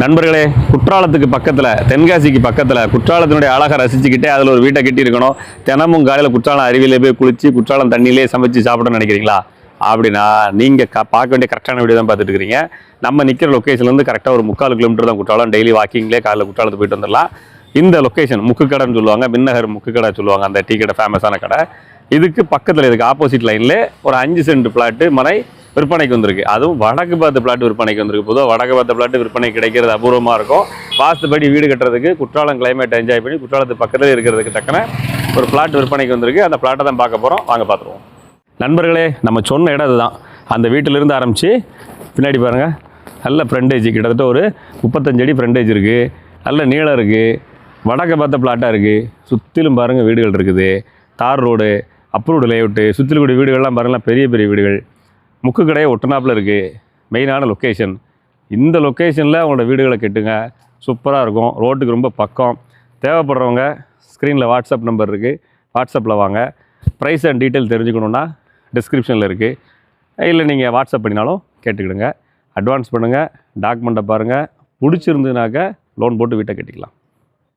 நண்பர்களே குற்றாலத்துக்கு பக்கத்தில் தென்காசிக்கு பக்கத்தில் குற்றாலத்தினுடைய அழகை ரசிச்சுக்கிட்டே அதில் ஒரு வீட்டை கட்டி இருக்கணும் தினமும் காலையில் குற்றாலம் அருவியில போய் குளிச்சு குற்றாலம் தண்ணியிலே சமைச்சு சாப்பிடணும்னு நினைக்கிறீங்களா? அப்படின்னா நீங்கள் க பார்க்க வேண்டிய கரெக்டான வீடியோ தான் பார்த்துட்டு இருக்கிறீங்க நம்ம நிற்கிற லொக்கேஷன்லேருந்து கரெக்டாக ஒரு முக்கால் கிலோமீட்டர் தான் குற்றாலம். டெய்லி வாக்கிங்லேயே காலையில் குற்றாலத்து போயிட்டு வந்துடலாம். இந்த லொக்கேஷன் முக்கு கடைன்னு சொல்லுவாங்க. மின்னகர் முக்கு கடை சொல்லுவாங்க. அந்த டீ கடை ஃபேமஸான கடை. இதுக்கு பக்கத்தில் இதுக்கு ஆப்போசிட் லைனில் ஒரு அஞ்சு சென்ட் பிளாட்டு மனை விற்பனைக்கு வந்திருக்கு. அதுவும் வடக்கு பார்த்த பிளாட் விற்பனைக்கு வந்திருக்கு. பொதுவாக வடக்கு பார்த்த பிளாட் விற்பனை கிடைக்கிறது அபூர்வமாக இருக்கும். வாஸ்துபடி வீடு கட்டுறதுக்கு குற்றாலம் கிளைமேட் என்ஜாய் பண்ணி குற்றாலத்து பக்கத்தில் இருக்கிறதுக்கு தக்கன ஒரு பிளாட் விற்பனைக்கு வந்திருக்கு. அந்த பிளாட்டை தான் பார்க்க போகிறோம் வாங்க பார்த்துருவோம். நண்பர்களே நம்ம சொன்ன இடம் அதுதான் அந்த வீட்டிலிருந்து ஆரம்பித்து பின்னாடி பாருங்கள் நல்ல ஃப்ரண்டேஜ் கிட்டத்தட்ட ஒரு முப்பத்தஞ்சு அடி ஃப்ரண்டேஜ் இருக்குது நல்ல நீளம் இருக்குது வடக்க பார்த்த பிளாட்டாக இருக்குது சுற்றிலும் பாருங்கள் வீடுகள் இருக்குது. தார் ரோடு அப்ரூவ்டு லேஅவுட்டு சுற்றிலும் கூடிய வீடுகள்லாம் பாருங்களா பெரிய பெரிய வீடுகள். முக்கு கடையை ஒட்டுனாப்பில் இருக்குது மெயினான லொக்கேஷன் இந்த லொக்கேஷனில் உங்களோட வீடுகளை கெட்டுங்க. சூப்பராக இருக்கும். ரோட்டுக்கு ரொம்ப பக்கம். தேவைப்படுறவங்க ஸ்க்ரீனில் வாட்ஸ்அப் நம்பர் இருக்குது வாட்ஸ்அப்பில் வாங்க. ப்ரைஸ் அண்ட் டீட்டெயில் தெரிஞ்சுக்கணுன்னா டிஸ்கிரிப்ஷனில் இருக்குது இல்லை நீங்கள் வாட்ஸ்அப் பண்ணினாலும் கேட்டுக்கிடுங்க. அட்வான்ஸ் பண்ணுங்கள் டாக்குமெண்ட்டை பாருங்கள் பிடிச்சிருந்துனாக்க லோன் போட்டு வீட்டை கட்டிக்கலாம்.